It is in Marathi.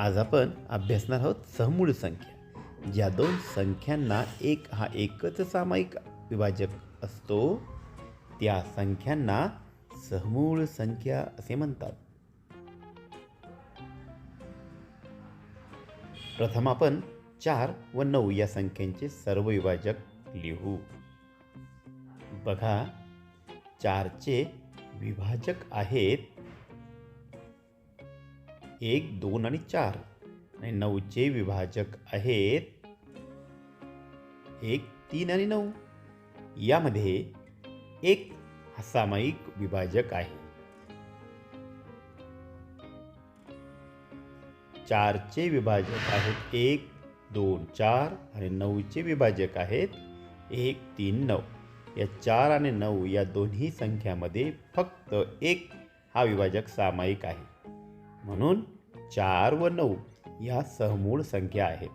आज आपण अभ्यासणार आहोत सहमूळ संख्या. ज्या दोन संख्यांना एक हा एकच सामायिक विभाजक असतो त्या संख्यांना सहमूळ संख्या असे म्हणतात. प्रथम आपण चार व नऊ या संख्यांचे सर्व विभाजक लिहू. बघा चारचे विभाजक आहेत एक दोन आणि चार. आणि नऊचे विभाजक आहेत एक तीन आणि नऊ. यामध्ये एक हा सामायिक विभाजक आहे. चारचे विभाजक आहेत एक दोन चार आणि नऊचे विभाजक आहेत एक तीन नऊ. या चार आणि नऊ या दोन्ही संख्यामध्ये फक्त एक हा विभाजक सामायिक आहे. म्हणून चार व नऊ या सहमूळ संख्या आहेत.